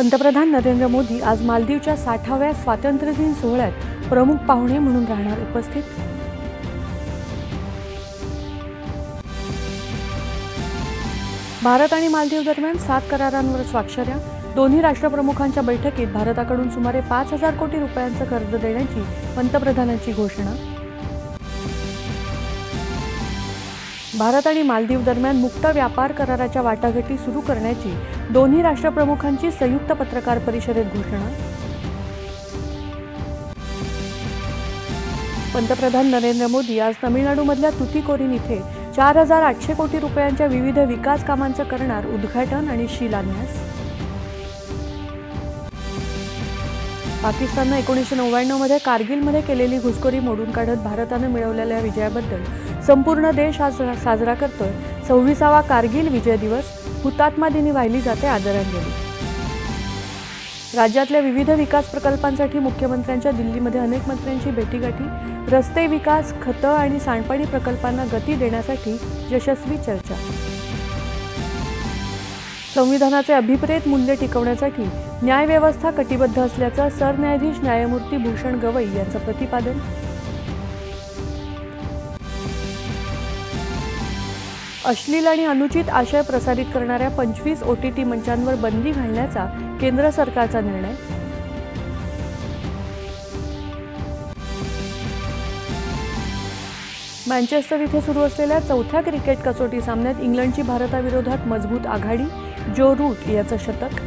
पंतप्रधान नरेंद्र मोदी आज मालदीवच्या साठाव्या स्वातंत्र्यदिन सोहळ्यात प्रमुख पाहुणे म्हणून राहणार उपस्थित. भारत आणि मालदीव दरम्यान सात करारांवर स्वाक्षऱ्या. दोन्ही राष्ट्रप्रमुखांच्या बैठकीत भारताकडून सुमारे पाच हजार कोटी रुपयांचं कर्ज देण्याची पंतप्रधानांची घोषणा. भारत आणि मालदीव दरम्यान मुक्त व्यापार कराराच्या वाटाघाटी सुरू करण्याची दोन्ही राष्ट्रप्रमुखांची संयुक्त पत्रकार परिषदेत घोषणा. पंतप्रधान नरेंद्र मोदी आज तमिळनाडूमधल्या तुतीकोरीन इथे चार हजार आठशे कोटी रुपयांच्या विविध विकास कामांचं करणार उद्घाटन आणि शिलान्यास. पाकिस्ताननं एकोणीसशे नव्याण्णवमध्ये कारगिलमध्ये केलेली घुसखोरी मोडून काढत भारतानं मिळवलेल्या विजयाबद्दल संपूर्ण देश आज साजरा करतोय. सव्वीसावा कारगिल विजय दिवस हुतात्मा दिनी वाहिली जाते आदरांजली. राज्यातल्या विविध विकास प्रकल्पांसाठी मुख्यमंत्र्यांच्या दिल्लीमध्ये अनेक मंत्र्यांची भेटीगाठी रस्ते विकास खतं आणि सांडपाणी प्रकल्पांना गती देण्यासाठी यशस्वी चर्चा. संविधानाचे अभिप्रेत मूल्य टिकवण्यासाठी न्यायव्यवस्था कटिबद्ध असल्याचं सरन्यायाधीश न्यायमूर्ती भूषण गवई यांचं प्रतिपादन अश्लील आणि अनुचित आशय प्रसारित करणाऱ्या पंचवीस ओ टी टी मंचांवर बंदी घालण्याचा केंद्र सरकारचा निर्णय. मँचेस्टर इथे सुरू असलेल्या चौथ्या क्रिकेट कसोटी सामन्यात इंग्लंडची भारताविरोधात मजबूत आघाडी जो रूट याचं शतक.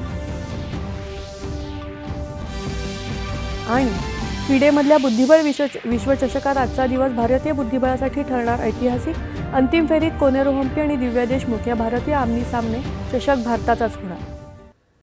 आणि फिडेमधल्या बुद्धिबळ विश्व विश्वचषकात आजचा दिवस भारतीय बुद्धिबळासाठी ठरणार ऐतिहासिक अंतिम फेरीत कोनेरो हम्पी आणि दिव्या देशमुख या भारतीय आमनी सामने चषक भारताचाच होणार.